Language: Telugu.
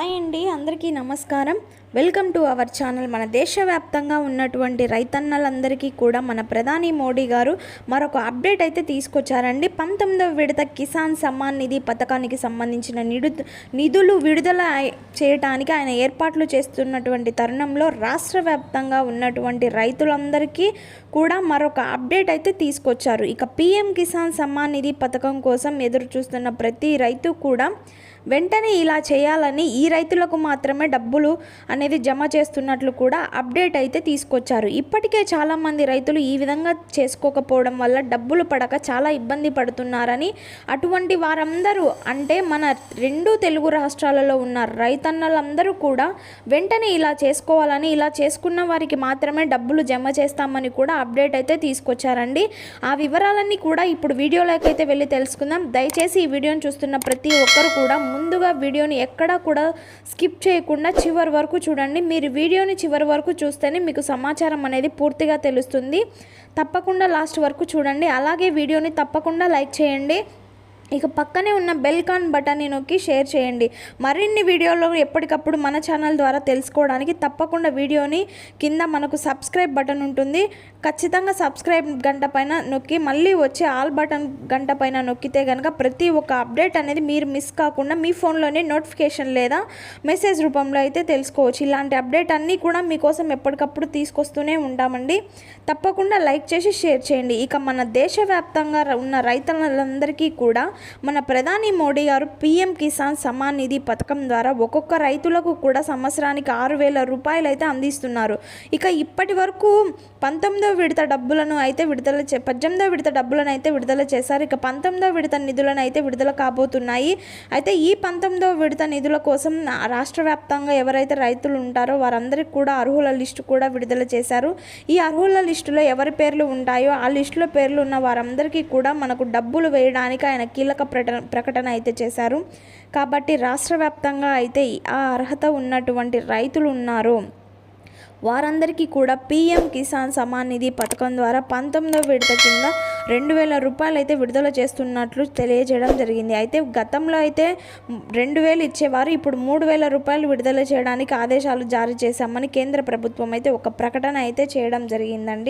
హాయ్ అండి అందరికీ నమస్కారం. Welcome to our channel. మన దేశవ్యాప్తంగా ఉన్నటువంటి రైతన్నలందరికీ కూడా మన ప్రధాని మోడీ గారు మరొక అప్డేట్ అయితే తీసుకొచ్చారండి. పంతొమ్మిదవ విడత కిసాన్ సమ్మాన్ నిధి పథకానికి సంబంధించిన నిడు నిధులు విడుదల చేయటానికి ఆయన ఏర్పాట్లు చేస్తున్నటువంటి తరుణంలో రాష్ట్ర వ్యాప్తంగా ఉన్నటువంటి రైతులందరికీ కూడా మరొక అప్డేట్ అయితే తీసుకొచ్చారు. ఇక పిఎం కిసాన్ సమ్మాన్ నిధి పథకం కోసం ఎదురు చూస్తున్న ప్రతి రైతు కూడా వెంటనే ఇలా చేయాలని ఈ రైతులకు మాత్రమే డబ్బులు అనేది జమ చేస్తున్నట్లు కూడా అప్డేట్ అయితే తీసుకొచ్చారు. ఇప్పటికే చాలామంది రైతులు ఈ విధంగా చేసుకోకపోవడం వల్ల డబ్బులు పడక చాలా ఇబ్బంది పడుతున్నారని అటువంటి వారందరూ అంటే మన రెండు తెలుగు రాష్ట్రాలలో ఉన్న రైతన్నలందరూ కూడా వెంటనే ఇలా చేసుకోవాలని ఇలా చేసుకున్న వారికి మాత్రమే డబ్బులు జమ చేస్తామని కూడా అప్డేట్ అయితే తీసుకొచ్చారండి. ఆ వివరాలన్నీ కూడా ఇప్పుడు వీడియోలోకి అయితే వెళ్ళి తెలుసుకుందాం. దయచేసి ఈ వీడియోని చూస్తున్న ప్రతి ఒక్కరు కూడా ముందుగా వీడియోని ఎక్కడా కూడా స్కిప్ చేయకుండా చివరి వరకు చూడండి. మీరు వీడియోని చివరి వరకు చూస్తేనే మీకు సమాచారం అనేది పూర్తిగా తెలుస్తుంది. తప్పకుండా లాస్ట్ వరకు చూడండి. అలాగే వీడియోని తప్పకుండా లైక్ చేయండి. ఇక పక్కనే ఉన్న బెల్ కాన్ బటన్ని నొక్కి షేర్ చేయండి. మరిన్ని వీడియోలు ఎప్పటికప్పుడు మన ఛానల్ ద్వారా తెలుసుకోవడానికి తప్పకుండా వీడియోని కింద మనకు సబ్స్క్రైబ్ బటన్ ఉంటుంది. ఖచ్చితంగా సబ్స్క్రైబ్ గంట పైన నొక్కి మళ్ళీ వచ్చే ఆల్ బటన్ గంట పైన నొక్కితే కనుక ప్రతి ఒక్క అప్డేట్ అనేది మీరు మిస్ కాకుండా మీ ఫోన్లోనే నోటిఫికేషన్ లేదా మెసేజ్ రూపంలో అయితే తెలుసుకోవచ్చు. ఇలాంటి అప్డేట్ అన్నీ కూడా మీకోసం ఎప్పటికప్పుడు తీసుకొస్తూనే ఉంటామండి. తప్పకుండా లైక్ చేసి షేర్ చేయండి. ఇక మన దేశవ్యాప్తంగా ఉన్న రైతులందరికీ కూడా మన ప్రధాని మోడీ గారు పీఎం కిసాన్ సమాన్ నిధి పథకం ద్వారా ఒక్కొక్క రైతులకు కూడా సంవత్సరానికి ఆరు వేల రూపాయలు అయితే అందిస్తున్నారు. ఇక ఇప్పటి వరకు పంతొమ్మిదో విడత డబ్బులను అయితే విడుదల చే పద్దెనిమిదో విడత డబ్బులను అయితే విడుదల చేశారు. ఇక పంతొమ్మిదో విడత నిధులను అయితే విడుదల కాబోతున్నాయి. అయితే ఈ పంతొమ్మిదో విడత నిధుల కోసం రాష్ట్ర వ్యాప్తంగా ఎవరైతే రైతులు ఉంటారో వారందరికీ కూడా అర్హుల లిస్టు కూడా విడుదల చేశారు. ఈ అర్హుల లిస్టులో ఎవరి పేర్లు ఉంటాయో ఆ లిస్టులో పేర్లు ఉన్న వారందరికీ కూడా మనకు డబ్బులు వేయడానికి ఆయన కీలక ప్రకటన ప్రకటన అయితే చేశారు. కాబట్టి రాష్ట్ర వ్యాప్తంగా అయితే ఆ అర్హత ఉన్నటువంటి రైతులు ఉన్నారు. వారందరికీ కూడా పీఎం కిసాన్ సమాన్ నిధి పథకం ద్వారా పంతొమ్మిదవ విడత కింద రెండు వేల రూపాయలు అయితే విడుదల చేస్తున్నట్లు తెలియజేయడం జరిగింది. అయితే గతంలో అయితే రెండు వేలు ఇచ్చేవారు ఇప్పుడు మూడు వేల రూపాయలు విడుదల చేయడానికి ఆదేశాలు జారీ చేశామని కేంద్ర ప్రభుత్వం అయితే ఒక ప్రకటన అయితే చేయడం జరిగిందండి.